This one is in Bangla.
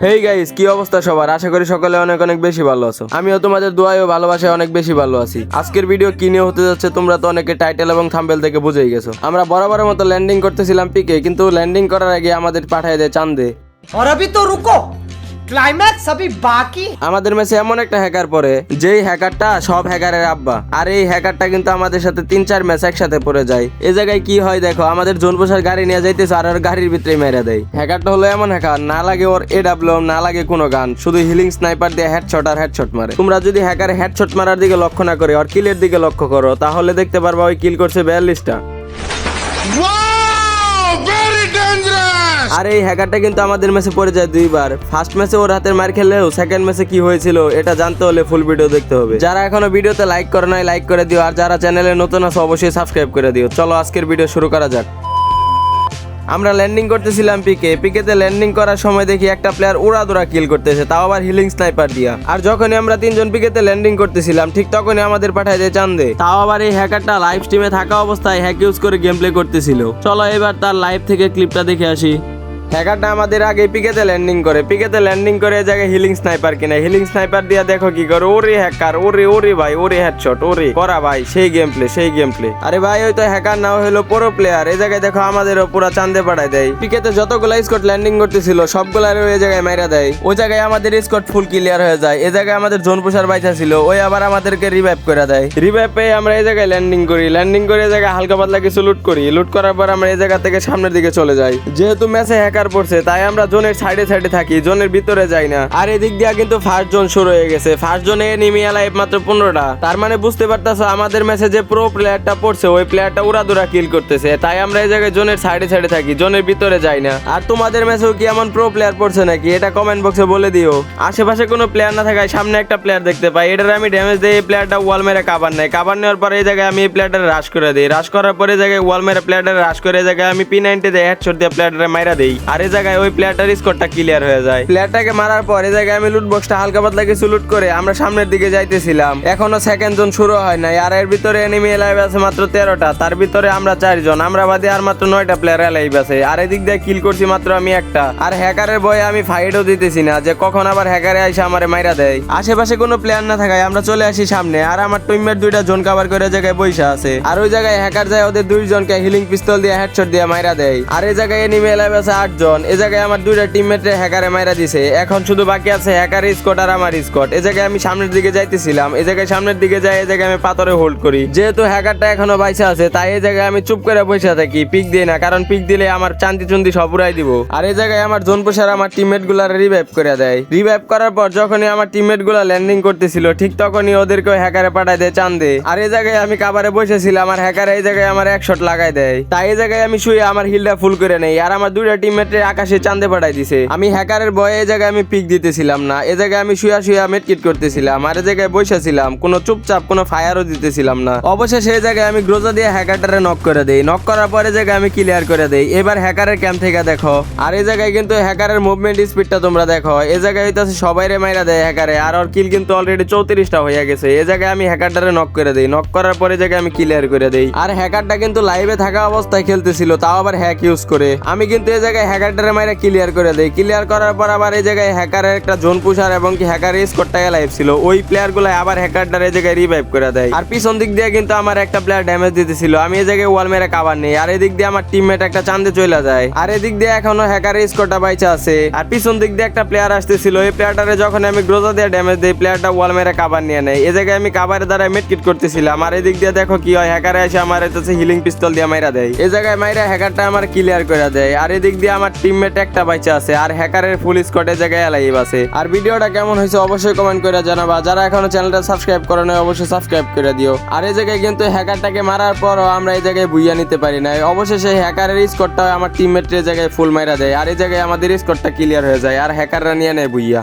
হেই গাইস কি অবস্থা সবার আশা করি সকলে অনেক অনেক বেশি ভালো আছো আমিও তোমাদের দোয়াই ও ভালোবাসায় অনেক বেশি ভালো আছি আজকের ভিডিও কি নিয়ে হতে যাচ্ছে তোমরা তো অনেকে টাইটেল এবং থাম্বেল থেকে বুঝেই গেছো আমরা বরাবরের মতো ল্যান্ডিং করতেছিলাম পিকে কিন্তু ল্যান্ডিং করার আগে আমাদের পাঠায় দেয় চান্দে और अभी तो रुको ক্লাইম্যাক্স সবই বাকি আমাদের ম্যাচে এমন একটা হ্যাকার পড়ে যেই হ্যাকারটা সব হ্যাকারের আব্বা। আর এই হ্যাকারটা কিন্তু আমাদের সাথে তিন চার ম্যাচ একসাথে পড়ে যায়। এই জায়গায় কি হয় দেখো আমাদের জনপোষার গাড়ি নিয়ে যাইতেছে আর ওর গাড়ির ভিতরে মেরে দেয়। হ্যাকারটা হলো এমন হ্যাকার না লাগে ওর এডাব্লিউএম না লাগে কোনো গান শুধু হিলিং স্নাইপার দিয়ে হেডশট আর হেডশট মারে। তোমরা যদি হ্যাকার হেডশট মারার দিকে লক্ষ্য না করে আর কিলের দিকে লক্ষ্য করো তাহলে দেখতে পারবা ওই কিল করছে বিয়াল্লিশটা। আর এই হ্যাকারটা কিন্তু আমাদের ম্যাচে পড়ে যায় দুইবার। ফার্স্ট ম্যাচে ওর হাতের মার খেললেও সেকেন্ড ম্যাচে কি হয়েছিল, এটা জানতে হলে ফুল ভিডিও দেখতে হবে। যারা এখনও ভিডিওতে লাইক করে নাই লাইক করে দিও। আর যারা চ্যানেলে নতুন আছে, অবশ্যই সাবস্ক্রাইব করে দিও। চলো আজকের ভিডিও শুরু করা যাক। আমরা ল্যান্ডিং করতেছিলাম পিকে পিকেতে ল্যান্ডিং করার সময় দেখি একটা প্লেয়ার উড়াদুরা কিল করতেছে, তাও আবার হিলিং স্নাইপার দিয়া। আর যখনই আমরা তিনজন পিকেতে ল্যান্ডিং করতেছিলাম, ঠিক তখনই আমাদের পাঠায় দেয় চান্দে। তাও আবার এই হ্যাকারটা লাইভ স্ট্রিমে থাকা অবস্থায় হ্যাক ইউজ করে গেম প্লে করতেছিল। চলো এবার তার লাইভ থেকে ক্লিপটা দেখে আসি। হ্যাকারটা আমাদের আগে পিকেতে ল্যান্ডিং করে। পিকেতে ল্যান্ডিং করে এই জায়গায় হিলিং স্নাইপার কিনে। হিলিং স্নাইপার দিয়া দেখো কি করে। ওরে হ্যাকার, ওরে ওরে ভাই, ওরে হেডশট ওরে। করা ভাই, সেই গেম প্লে সেই গেম প্লে আরে ভাই, ওই তো হ্যাকার না হলো পুরো প্লেয়ার এই জায়গায় দেখো আমাদেরও পুরো চান্দে পাঠায় দেয়। পিকেতে যতগুলো স্কট ল্যান্ডিং করতেছিল সবগুলার ওই জায়গায় মাইরা দেয়। ওই জায়গায় আমাদের স্কট ফুল ক্লিয়ার হয়ে যায়। এই জায়গায় আমাদের জোন পুষার বাইচা ছিল, ওই আবার আমাদেরকে রিভাইভ করে দেয়। রিভাইভ পেয়ে আমরা এই জায়গায় ল্যান্ডিং করি। ল্যান্ডিং করে এই জায়গায় হালকা পাতলা কিছু লুট করি। লুট করার পর আমরা এই জায়গা থেকে সামনের দিকে চলে যাই। যেহেতু ম্যাচে হ্যাকার পড়ছে, তাই আমরা জোনের সাইডে সাইডে থাকি, জোনের ভিতরে যাই না। আর এদিক দিয়ে কিন্তু ফার্স্ট জোন শুরু হয়ে গেছে। ফার্স্ট জোনে এনিমি লাইফ মাত্র পনেরোটা। তার মানে বুঝতে পারতাছো, আমাদের ম্যাচে যে প্রো প্লেয়ারটা পড়ছে, ওই প্লেয়ারটা উড়াদুরা কিল করতেছে। তাই আমরা এই জায়গায় জোনের সাইডে সাইডে থাকি, জোনের ভিতরে যাই না। আর তোমাদের ম্যাচেও কি এমন প্রো প্লেয়ার পড়ছে নাকি? এটা কমেন্ট বক্সে বলে দিও। আশেপাশে কোনো প্লেয়ার না থাকায় সামনে একটা প্লেয়ার দেখতে পাই। এটার আমি ড্যামেজ দিই এই প্লেয়ারটা ওয়াল মেরে কাবার নেয়। কাবার নেওয়ার পরে এই জায়গায় আমি এই প্লেয়ারটা রাশ করে দিই। রাশ করার পরে এই জায়গায় ওয়াল মেরে প্লেয়ারটা রাশ করে এই জায়গায় আমি পি দিয়ে হেডশট দিয়ে প্লেয়ারটা মাইরা দেই। আর এই জায়গায় ওই প্লেয়ারটার স্কোরটা ক্লিয়ার হয়ে যায়। প্লেয়ারটাকে মারার পর এই জায়গায় আমি লুট বক্সটা হালকা পাতলা কিছু লুট করে আমরা সামনের দিকে যাইতেছিলাম। এখনও সেকেন্ড জোন শুরু হয় নাই, আর এর ভিতরে এনিমি এলাইভ আছে মাত্র তেরোটা, তার ভিতরে আমরা চারজন, আমরা বাদে আর মাত্র নয়টা প্লেয়ার এলাইভ আছে। আর এদিক দিয়ে কিল করছি মাত্র আমি একটা। আর হ্যাকারের ভয়ে আমি ফাইটও দিতেছি না, যে কখন আবার হ্যাকারে আইসা আমারে মাইরা দেয়। আশেপাশে কোনো প্লেয়ার না থাকায় আমরা চলে আসি সামনে, আর আমার টিমমেট দুইটা জোন কাভার করে জায়গায় বইসা আছে। আর ওই জায়গায় হ্যাকার যায় ওদের দুইজনকে হিলিং পিস্তল দিয়ে হেডশট দিয়ে মাইরা দেয়। আর এই জায়গায় এনিমি এলাইভ আছে আটজন এই জায়গায় আমার দুইটা টিমমেটে হ্যাকারে মাইরা দিছে। এখন শুধু বাকি আছে হ্যাকার স্কট আর আমার স্কট এই জায়গায় আমি সামনের দিকে যাইতেছিলাম। এই জায়গায় সামনের দিকে যাই এই জায়গায় আমি পাথরে হোল্ড করি। যেহেতু হ্যাকারটা এখনও বাইসা আছে, তাই এই জায়গায় আমি চুপ করে বসে থাকি পিক দিই না। কারণ পিক দিলে আমার চান্দি চুন্দি সব উড়াই দিব। আর এই জায়গায় আমার জোন পোষার আমার টিমমেটগুলার রিভাইভ করে দেয়। রিভাইভ করার পর যখনই আমার টিমমেটগুলা ল্যান্ডিং করতেছিল, ঠিক তখনই ওদেরকে হ্যাকারে পাঠায় দেয় চান্দে। আর এই জায়গায় আমি কাবারে বসেছিলাম, আর হ্যাকার এই জায়গায় আমার এক শট লাগাই দেয়। তাই এই জায়গায় আমি শুয়ে আমার হিলটা ফুল করে নেই। আর আমার দুইটা টিমমেটের আকাশে চান্দে পাঠাই দিছে আমি হ্যাকারের ভয়ে এই জায়গায় আমি পিক দিতেছিলাম না এ জায়গায় আমি শুয়া শুয়া মেটকিট করতেছিলাম আর এ জায়গায় বসেছিলাম কোনো চুপচাপ কোনো ফায়ারও দিতেছিলাম না অবশেষে এই জায়গায় আমি গ্রোজা দিয়ে হ্যাকারটারে নক করে দেই নক করার পরে জায়গায় আমি ক্লিয়ার করে দেই এবার হ্যাকারের ক্যাম্প থেকে দেখো আর এই জায়গায় কিন্তু হ্যাকারের মুভমেন্ট স্পিডটা তোমরা দেখো এই জায়গায় হইতাছে সবাই রে মাইরা দেয় হ্যাকারে আর ওর কিল কিন্তু অলরেডি চৌত্রিশটা হয়ে গেছে এই জায়গায় আমি হ্যাকারটারে নক করে দেই নক করার পরে জায়গায় আমি ক্লিয়ার করে দেই আর হ্যাকারটা কিন্তু লাইভে থাকা অবস্থায় খেলতেছিল তাও আবার হ্যাক ইউজ করে আমি কিন্তু এই জায়গায় হ্যাকারটারে মাইরা ক্লিয়ার করে দেই। ক্লিয়ার করার পর আবার এই জায়গায় হ্যাকারের একটা জোন পুষার এবং কি হ্যাকার স্কোরটা লাইভ ছিল। ওই প্লেয়ারগুলো আবার হ্যাকারটার এই জায়গায় রিভাইভ করে দেয়। আর পিছন দিক দিয়ে কিন্তু আমার একটা প্লেয়ার ড্যামেজ দিতেছিল। আমি এই জায়গায় ওয়াল মেরে কাবার নেই। আর এদিক দিয়ে আমার টিমমেট একটা চান্দে চলে যায়। আর এদিক দিয়ে এখনও হ্যাকারের স্কোরটা বাইচা আছে। আর পিছন দিক দিয়ে একটা প্লেয়ার আসতেছিল। এই প্লেয়ারটারে যখন আমি গ্রোজা দিয়ে ড্যামেজ দিই প্লেয়ারটা ওয়াল মেরে কাবার নিয়ে নেয়। এই জায়গায় আমি কাবারের দ্বারা মেটকিট করতেছিলাম। আর এদিক দিয়ে দেখো কি হয় হ্যাকারে এসে আমার হিলিং পিস্তল দিয়ে মাইরা দেয়। এই জায়গায় মাইরা হ্যাকারটা আমার ক্লিয়ার করে দেয়। আর এদিক দিয়ে আমার টিমমেট একটা বাইচা আছে, আর হ্যাকারের ফুল স্কোয়াডে জায়গায় লাইভ আছে। আর ভিডিওটা কেমন হয়েছে অবশ্যই কমেন্ট করে জানাবা। যারা এখনও চ্যানেলটা সাবস্ক্রাইব করে নাই, অবশ্যই সাবস্ক্রাইব করে দিও। আর এই জায়গায় কিন্তু হ্যাকারটাকে মারার পরও আমরা এই জায়গায় বুইয়া নিতে পারি না অবশেষে হ্যাকারের স্কোরটা আমার টিমমেটের জায়গায় ফুল মাইরা দেয়। আর এই জায়গায় আমাদের স্কোয়াডটা ক্লিয়ার হয়ে যায়, আর হ্যাকাররা নিয়ে নেয় বুইয়া।